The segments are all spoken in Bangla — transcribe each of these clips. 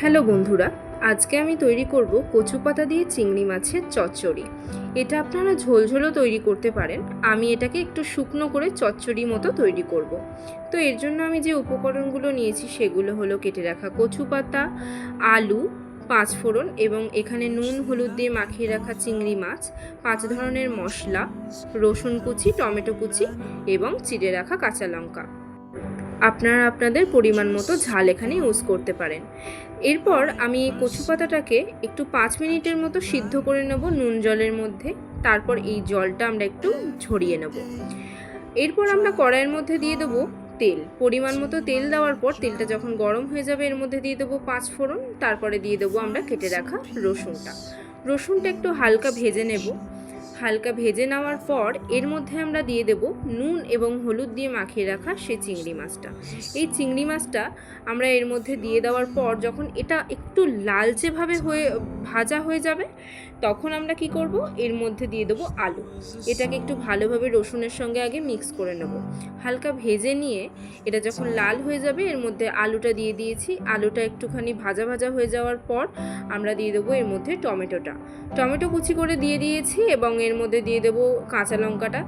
হ্যালো বন্ধুরা, আজকে আমি তৈরি করব কচু পাতা দিয়ে চিংড়ি মাছের চচ্চড়ি। এটা আপনারা ঝোলঝোলও তৈরি করতে পারেন। আমি এটাকে একটু শুকনো করে চচ্চড়ি মতো তৈরি করব। তো এর জন্য আমি যে উপকরণগুলো নিয়েছি সেগুলো হলো কেটে রাখা কচু পাতা আলু পাঁচ ফোড়ন এবং এখানে নুন, হলুদ দিয়ে মাখিয়ে রাখা চিংড়ি মাছ, পাঁচ ধরনের মশলা, রসুন কুচি, টমেটো কুচি এবং চিড়ে রাখা কাঁচা লঙ্কা। আপনারা আপনাদের পরিমাণ মতো ঝাল এখানে ইউজ করতে পারেন। এরপর আমি কচু পাতাটাকে একটু পাঁচ মিনিটের মতো সিদ্ধ করে নেব নুন জলের মধ্যে। তারপর এই জলটা আমরা একটু ঝরিয়ে নেব। এরপর আমরা কড়াইয়ের মধ্যে দিয়ে দেবো তেল। পরিমাণ মতো তেল দেওয়ার পর তেলটা যখন গরম হয়ে যাবে, এর মধ্যে দিয়ে দেবো পাঁচ ফোড়ন। তারপরে দিয়ে দেবো আমরা কেটে রাখা রসুনটা। রসুনটা একটু হালকা ভেজে নেব। হালকা ভেজে নেওয়ার পর এর মধ্যে আমরা দিয়ে দেব নুন এবং হলুদ দিয়ে মাখিয়ে রাখা সেই চিংড়ি মাছটা। এই চিংড়ি মাছটা আমরা এর মধ্যে দিয়ে দেওয়ার পর যখন এটা একটু লালচেভাবে হয়ে, ভাজা হয়ে যাবে, তখন আমরা কি করব? এর মধ্যে দিয়ে দেবো আলু। এটাকে একটু ভালোভাবে রসুনের সঙ্গে আগে মিক্স করে নেব। হালকা ভেজে নিয়ে এটা যখন লাল হয়ে যাবে, এর মধ্যে আলুটা দিয়ে দিয়েছি। আলুটা একটুখানি ভাজা ভাজা হয়ে যাওয়ার পর আমরা দিয়ে দেবো এর মধ্যে টমেটোটা। টমেটো কুচি করে দিয়ে দিয়েছি এবং এর মধ্যে দিয়ে দেবো কাঁচা লঙ্কাটা।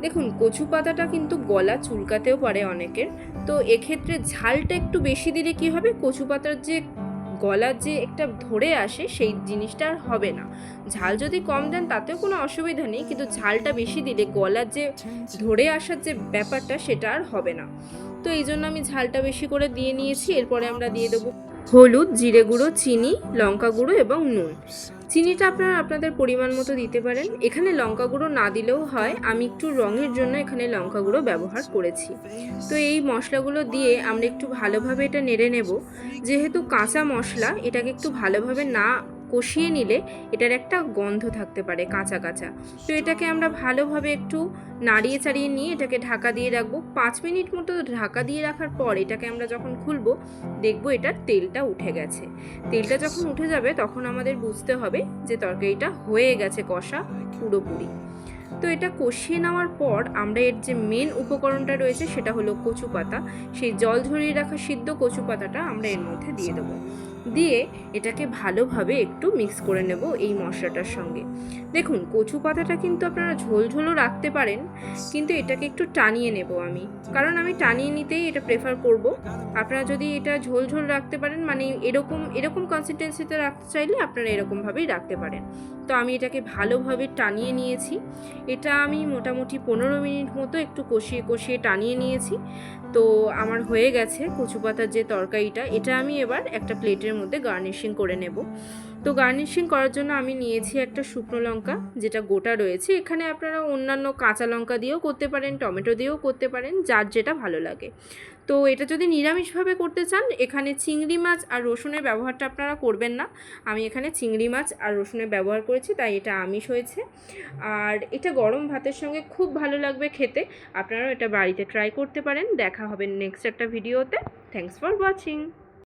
দেখুন, কচু পাতাটা কিন্তু গলা চুলকাতেও পারে অনেকের। তো এক্ষেত্রে ঝালটা একটু বেশি দিলে কি হবে? কচু পাতার যে গলার যে একটা ধরে আসে, সেই জিনিসটা আর হবে না। ঝাল যদি কম দেন, তাতেও কোনো অসুবিধা নেই, কিন্তু ঝালটা বেশি দিলে গলার যে ধরে আসার যে ব্যাপারটা, সেটা আর হবে না। তো এই জন্য আমি ঝালটা বেশি করে দিয়ে নিয়েছি। এরপরে আমরা দিয়ে দেবো হলুদ, জিরে গুঁড়ো, চিনি, লঙ্কা গুঁড়ো এবং নুন। চিনিটা আপনারা আপনাদের পরিমাণ মতো দিতে পারেন। এখানে লঙ্কা গুঁড়ো না দিলেও হয়। আমি একটু রঙের জন্য এখানে লঙ্কা গুঁড়ো ব্যবহার করেছি। তো এই মশলাগুলো দিয়ে আমরা একটু ভালোভাবে এটা নেড়ে নেব। যেহেতু কাঁচা মশলা, এটাকে একটু ভালোভাবে না কষিয়ে নিলে এটার একটা গন্ধ থাকতে পারে কাঁচা কাঁচা। তো এটাকে আমরা ভালোভাবে একটু নাড়িয়ে চাড়িয়ে নিয়ে এটাকে ঢাকা দিয়ে রাখব। পাঁচ মিনিট মতো ঢাকা দিয়ে রাখার পর এটাকে আমরা যখন খুলবো, দেখব এটার তেলটা উঠে গেছে। তেলটা যখন উঠে যাবে, তখন আমাদের বুঝতে হবে যে তরকারিটা হয়ে গেছে কষা পুরোপুরি। তো এটা কষিয়ে নেওয়ার পর আমরা এর যে মেন উপকরণটা রয়েছে, সেটা হলো কচু পাতা সেই জল ঝরিয়ে রাখা সিদ্ধ কচু পাতাটা আমরা এর মধ্যে দিয়ে দেবো। দিয়ে এটাকে ভালোভাবে একটু মিক্স করে নেব এই মশলাটার সঙ্গে। দেখুন, কচু পাতাটা কিন্তু আপনারা ঝোল ঝোলও রাখতে পারেন, কিন্তু এটাকে একটু টানিয়ে নেব আমি। কারণ আমি টানিয়ে নিতেই এটা প্রেফার করব। আপনারা যদি এটা ঝোল ঝোল রাখতে পারেন মানে এরকম এরকম কনসিস্টেন্সিতে রাখতে চাইলে আপনারা এরকমভাবেই রাখতে পারেন। তো আমি এটাকে ভালোভাবে টানিয়ে নিয়েছি। এটা আমি মোটামুটি পনেরো মিনিট মতো একটু কষিয়ে কষিয়ে টানিয়ে নিয়েছি। তো আমার হয়ে গেছে কচু পাতার যে তরকারিটা, এটা আমি এবার একটা প্লেটের মধ্যে গার্নিশিং করে নেব। তো গার্নিশিং করার জন্য আমি নিয়েছি একটা শুকনো লঙ্কা, যেটা গোটা রয়েছে। এখানে আপনারা অন্যান্য কাঁচা লঙ্কা দিয়েও করতে পারেন, টমেটো দিয়েও করতে পারেন, যার যেটা ভালো লাগে। তো এটা যদি নিরামিষভাবে করতে চান, এখানে চিংড়ি মাছ আর রসুনের ব্যবহারটা আপনারা করবেন না। আমি এখানে চিংড়ি মাছ আর রসুনের ব্যবহার করেছি, তাই এটা আমিষ হয়েছে। আর এটা গরম ভাতের সঙ্গে খুব ভালো লাগবে খেতে। আপনারাও এটা বাড়িতে ট্রাই করতে পারেন। দেখা হবে নেক্সট একটা ভিডিওতে থ্যাংকস ফর ওয়াচিং